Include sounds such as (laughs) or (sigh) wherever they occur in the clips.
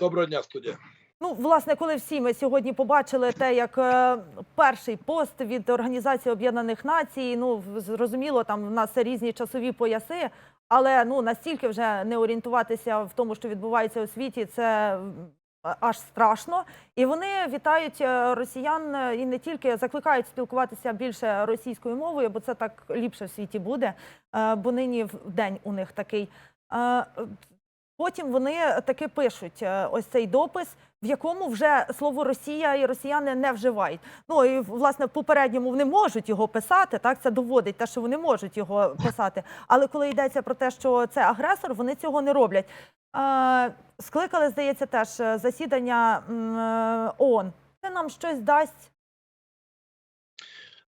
Доброго дня, студія. Ну, власне, коли всі ми сьогодні побачили те, як е, перший пост від Організації Об'єднаних Націй, ну зрозуміло, там в нас різні часові пояси, але ну настільки вже не орієнтуватися в тому, що відбувається у світі, це аж страшно. І вони вітають е, росіян е, і не тільки закликають спілкуватися більше російською мовою, бо це так ліпше в світі буде, е, бо нині в день у них такий. Е, Потім вони таки пишуть е, ось цей допис, в якому вже слово Росія і росіяни не вживають. Ну і власне в попередньому вони можуть його писати. Так це доводить те, що вони можуть його писати. Але коли йдеться про те, що це агресор, вони цього не роблять. Е, скликали, здається, теж е, засідання е, ООН. Це нам щось дасть.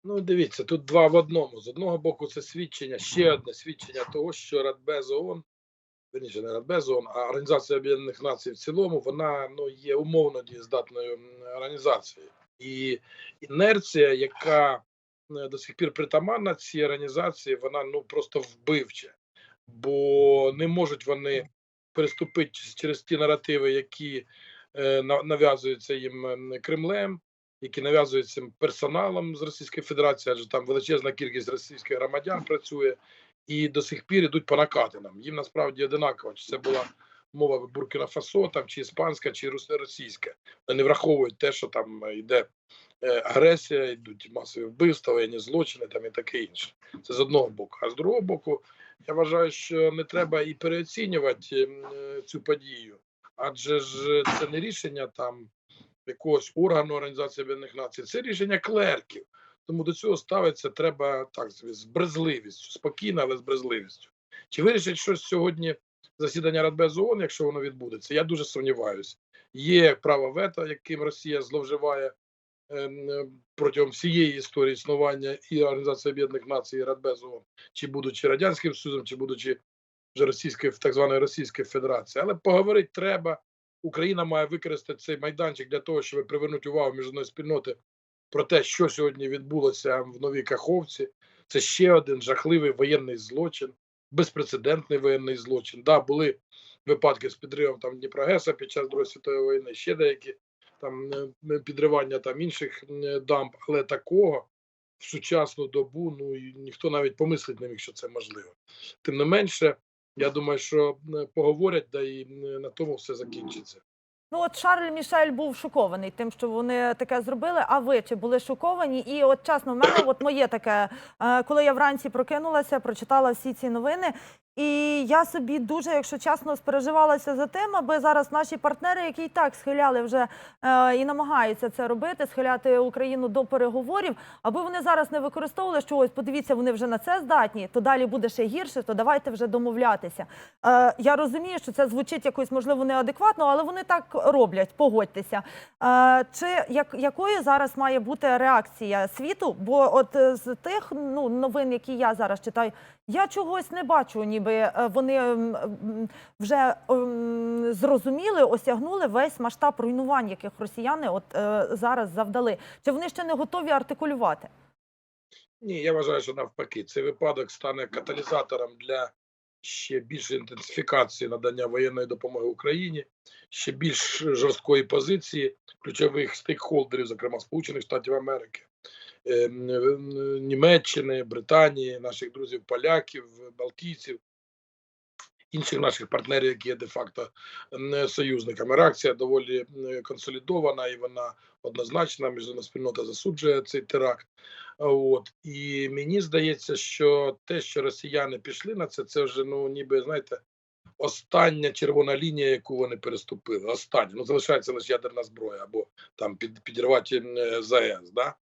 Ну, дивіться, тут два в одному. З одного боку, це свідчення, ще одне свідчення того, що Радбез ООН, верніше не Радбез а Організація Об'єднаних Націй в цілому, вона ну, є умовно дієздатною організацією. І інерція, яка е, до сих пір притаманна цій організації, вона ну просто вбивча, бо не можуть вони переступити через ті наративи, які е, нав'язуються їм ем, Кремлем, які нав'язуються персоналом з Російської Федерації, адже там величезна кількість російських громадян працює, і до сих пір ідуть по накатинам. Їм насправді одинаково, чи це була мова Буркіна Фасо, там чи іспанська, чи російська. Вони враховують те, що там е, йде е, агресія, йдуть масові вбивства, воєнні злочини там і таке інше. Це з одного боку. А з другого боку, я вважаю, що не треба і переоцінювати е, цю подію, адже ж це не рішення там якогось органу Організації Об'єднаних Націй, це рішення клерків. Тому до цього ставиться треба так з брезливістю, спокійно, але з брезливістю. Чи вирішить щось сьогодні засідання Радбезу ООН, якщо воно відбудеться? Я дуже сумніваюся. Є право вето, яким Росія зловживає ем, протягом всієї історії існування і Організації Об'єднаних Націй, і Радбезу ООН, чи будучи Радянським Союзом, чи будучи вже Російською так званою Російською Федерацією. Але поговорити треба. Україна має використати цей майданчик для того, щоб привернути увагу міжнародної спільноти про те, що сьогодні відбулося в Новій Каховці. Це ще один жахливий воєнний злочин, безпрецедентний воєнний злочин. Да, були випадки з підривом там Дніпрогеса під час Другої світової війни, ще деякі там е, підривання там інших дамб, але такого в сучасну добу ну і ніхто навіть помислить не міг, що це можливо. Тим не менше, я думаю, що поговорять, да і на тому все закінчиться. Ну от Шарль Мішель був шокований тим, що вони таке зробили. А ви чи були шоковані? І от чесно, в мене от моє таке, е, коли я вранці прокинулася, прочитала всі ці новини. І я собі дуже, якщо чесно, спереживалася за тим, аби зараз наші партнери, які і так схиляли вже е, і намагаються це робити, схиляти Україну до переговорів, аби вони зараз не використовували, що ось подивіться, вони вже на це здатні, то далі буде ще гірше, то давайте вже домовлятися. Е, я розумію, що це звучить якось можливо неадекватно, але вони так роблять. Погодьтеся. Е, чи як, якою зараз має бути реакція світу? Бо от е, з тих ну новин, які я зараз читаю, я чогось не бачу, ніби е, вони м, м, вже зрозуміли, осягнули весь масштаб руйнувань, яких росіяни от е, зараз завдали. Чи вони ще не готові артикулювати? Ні, я вважаю, що навпаки, цей випадок стане каталізатором для ще більшої інтенсифікації надання воєнної допомоги Україні, ще більш жорсткої позиції ключових стейкхолдерів, зокрема Сполучених Штатів Америки, ем, Німеччини, Британії, наших друзів поляків, балтійців. Інших наших партнерів, які є де-факто м, союзниками. Реакція доволі консолідована і вона однозначна. Міжнародна спільнота засуджує цей теракт. От і мені здається, що те, що росіяни пішли на це, це вже ну ніби знаєте, остання червона лінія, яку вони переступили. Остання ну залишається лише ядерна зброя або там під підірвати м, ЗАЕС. Да?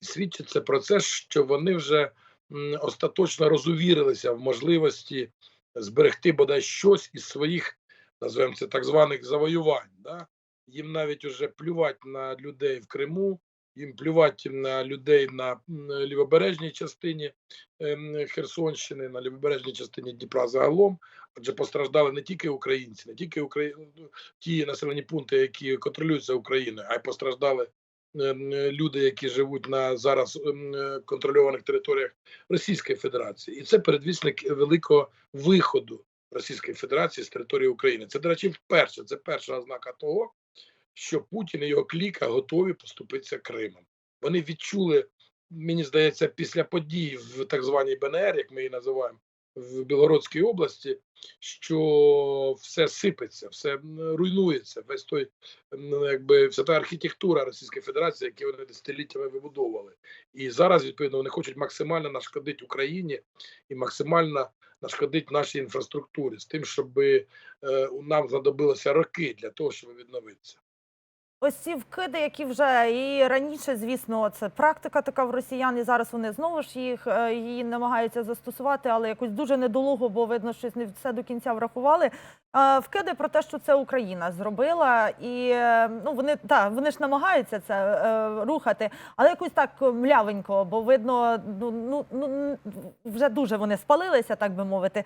І свідчить це про це, що вони вже м, остаточно розувірилися в можливості зберегти бодай щось із своїх, називаємо це так званих завоювань. Да? Їм навіть уже плювати на людей в Криму, їм плювати на людей на лівобережній частині ем, Херсонщини, на лівобережній частині Дніпра загалом, адже постраждали не тільки українці, не тільки Украї... ті населені пункти, які контролюються Україною, а й постраждали люди, які живуть на зараз е, контрольованих територіях Російської Федерації, і це передвісник великого виходу Російської Федерації з території України. Це, до речі, вперше. Це перша ознака того, що Путін і його кліка готові поступитися Кримом. Вони відчули, мені здається, після подій в так званій БНР, як ми її називаємо, в Білгородській області, що все сипеться, все руйнується, весь той якби вся та архітектура Російської Федерації, яку вони десятиліттями вибудовували. І зараз, відповідно, вони хочуть максимально нашкодити Україні і максимально нашкодити нашій інфраструктурі з тим, щоб е, нам знадобилося роки для того, щоб відновитися. Ось ці вкиди, які вже і раніше, звісно, це практика така в росіян, і зараз вони знову ж їх е, її намагаються застосувати, але якось дуже недолуго, бо видно, щось не все до кінця врахували. Е, Вкиди про те, що це Україна зробила, і е, ну вони так, вони ж намагаються це е, рухати, але якось так млявенько, бо видно, ну ну ну вже дуже вони спалилися, так би мовити.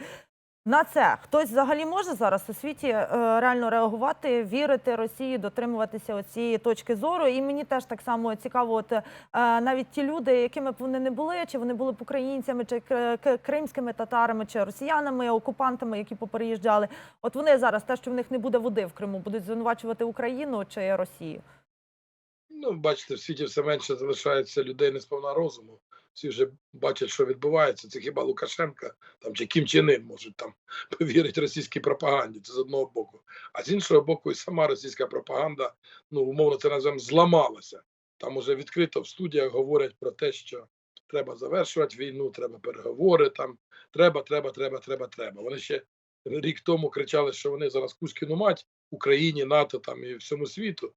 На це хтось взагалі може зараз у світі е, реально реагувати, вірити Росії, дотримуватися цієї точки зору. І мені теж так само цікаво, от е, навіть ті люди, якими б вони не були, чи вони були б українцями, чи кр- кримськими татарами, чи росіянами, окупантами, які поприїжджали. От вони зараз те, що в них не буде води в Криму, будуть звинувачувати Україну чи Росію. Ну, бачите, в світі все менше залишається людей не сповна розуму. Всі вже бачать, що відбувається. Це хіба Лукашенка там чи Кім Чен Ін можуть там (laughs) повірити російській пропаганді. Це з одного боку. А з іншого боку, і сама російська пропаганда, ну умовно це називаємо, зламалася. Там уже відкрито в студіях говорять про те, що треба завершувати війну, треба переговори. Там треба, треба, треба, треба, треба. Вони ще рік тому кричали, що вони зараз Кузькіну мать Україні, НАТО там і всьому світу.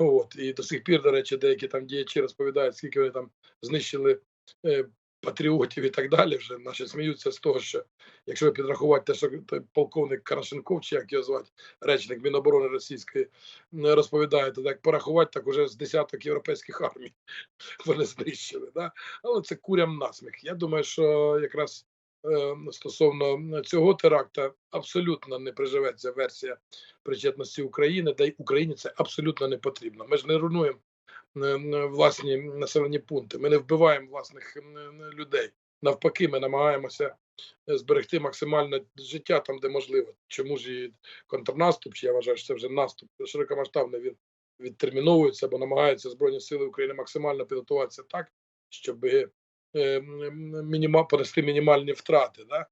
От і до сих пір, до речі, деякі там діячі розповідають, скільки вони там знищили е, патріотів і так далі. Вже наші сміються з того, що якщо підрахувати те, що той полковник Карашенков, чи як його звати, речник Міноборони Російської, розповідає, то так порахувати, так уже з десяток європейських армій (laughs) вони знищили. Да? Але це курям насміх. Я думаю, що якраз стосовно цього теракта абсолютно не приживеться версія причетності України, та й Україні це абсолютно не потрібно. Ми ж не руйнуємо власні населені пункти, ми не вбиваємо власних людей. Навпаки, ми намагаємося е, зберегти максимально життя там, де можливо. Чому ж і контрнаступ, чи я вважаю, що це вже наступ широкомасштабний, він відтерміновується, бо намагаються Збройні Сили України максимально підготуватися так, щоб мініма, понести мінімальні втрати. Да?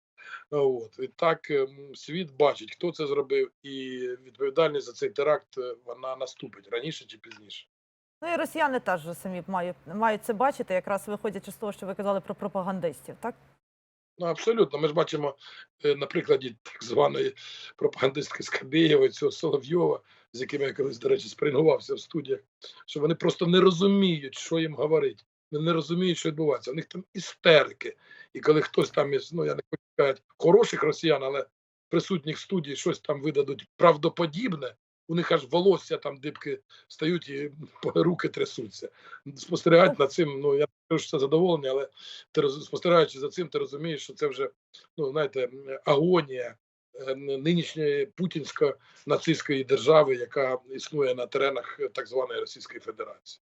От і так ем, світ бачить, хто це зробив, і відповідальність за цей теракт е, вона наступить раніше чи пізніше. Ну і росіяни теж самі мають, мають це бачити, якраз виходячи з того, що ви казали про пропагандистів, так? Ну абсолютно. Ми ж бачимо е, на прикладі так званої пропагандистки Скабєєва, цього Соловйова, з яким я колись, до речі, сприймувався в студіях, що вони просто не розуміють, що їм говорить. Вони не розуміють, що відбувається. У них там істерики. І коли хтось там із, ну я не хочу сказати, хороших росіян, але присутніх в студії щось там видадуть правдоподібне, у них аж волосся там дибки стають і (laughs) руки трясуться. Спостерігати над цим, ну я не кажу, що це задоволення, але ти роз- спостерігаючи за цим, ти розумієш, що це вже ну знаєте, агонія е, нинішньої путінсько-нацистської держави, яка існує на теренах так званої Російської Федерації.